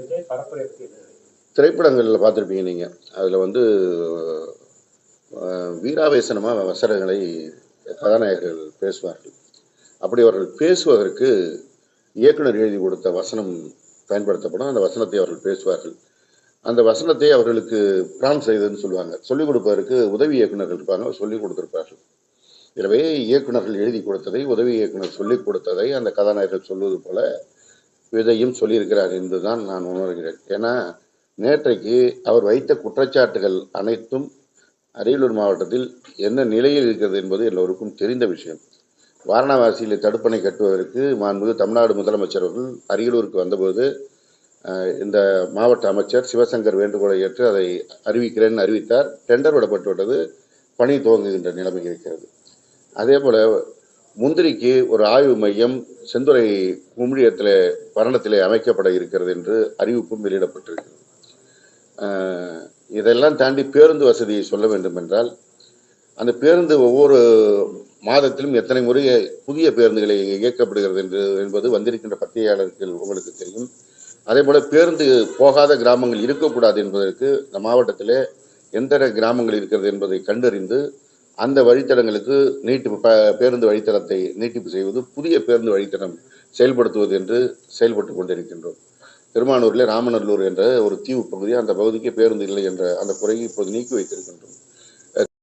விஜய் பரப்புரை திரைப்படங்களில் பார்த்துருப்பீங்க நீங்கள் அதில் வந்து வீராவேசனமாக வசனங்களை கதாநாயகர்கள் பேசுவார்கள். அப்படி அவர்கள் பேசுவதற்கு இயக்குனர் எழுதி கொடுத்த வசனம் பயன்படுத்தப்படும். அந்த வசனத்தை அவர்கள் பேசுவார்கள். அந்த வசனத்தை அவர்களுக்கு பிரான் செய்ததுன்னு சொல்லுவாங்க. சொல்லிக் கொடுப்பதற்கு உதவி இயக்குநர்கள் இருப்பாங்க. சொல்லிக் கொடுத்துருப்பார்கள். எனவே இயக்குனர்கள் எழுதி கொடுத்ததை உதவி இயக்குனர் சொல்லிக் கொடுத்ததை அந்த கதாநாயகர்கள் சொல்வது போல விதையும் சொல்லியிருக்கிறார் என்றுதான் நான் உணர்கிறேன். ஏன்னா நேற்றைக்கு அவர் வைத்த குற்றச்சாட்டுகள் அனைத்தும் அரியலூர் மாவட்டத்தில் என்ன நிலையில் இருக்கிறது என்பது எல்லோருக்கும் தெரிந்த விஷயம். வாரணாசியில் தடுப்பணை கட்டுவதற்கு மாண்புமிகு தமிழ்நாடு முதலமைச்சர் அவர்கள் அரியலூருக்கு வந்தபோது இந்த மாவட்ட அமைச்சர் சிவசங்கர் வேண்டுகோளை ஏற்று அதை அறிவிக்கிறேன் அறிவித்தார். டெண்டர் விடப்பட்டு விட்டது பணி துவங்குகின்ற நிலைமை இருக்கிறது. அதே போல முந்திரிக்கு ஒரு ஆய்வு மையம் செந்துறை குமிழியத்தில் பரணத்திலே அமைக்கப்பட இருக்கிறது என்று அறிவிப்பும் வெளியிடப்பட்டிருக்கிறது. இதெல்லாம் தாண்டி பேருந்து வசதியை சொல்ல வேண்டும் என்றால் அந்த பேருந்து ஒவ்வொரு மாதத்திலும் எத்தனை முறை புதிய பேருந்துகளை இயக்கப்படுகிறது என்று என்பது வந்திருக்கின்ற பத்திரிகையாளர்கள் உங்களுக்கு தெரியும். அதே போல பேருந்து போகாத கிராமங்கள் இருக்கக்கூடாது என்பதற்கு இந்த மாவட்டத்திலே எந்த கிராமங்கள் இருக்கிறது என்பதை கண்டறிந்து அந்த வழித்தடங்களுக்கு நீட்டிப்பு பேருந்து வழித்தடத்தை நீட்டிப்பு செய்வது புதிய பேருந்து வழித்தடம் செயல்படுத்துவது என்று செயல்பட்டு கொண்டிருக்கின்றோம். திருமானூரில் ராமநல்லூர் என்ற ஒரு தீவு பகுதி அந்த பகுதிக்கு பேருந்து இல்லை என்ற அந்த குறையை இப்போது நீக்கி வைத்திருக்கின்றோம்.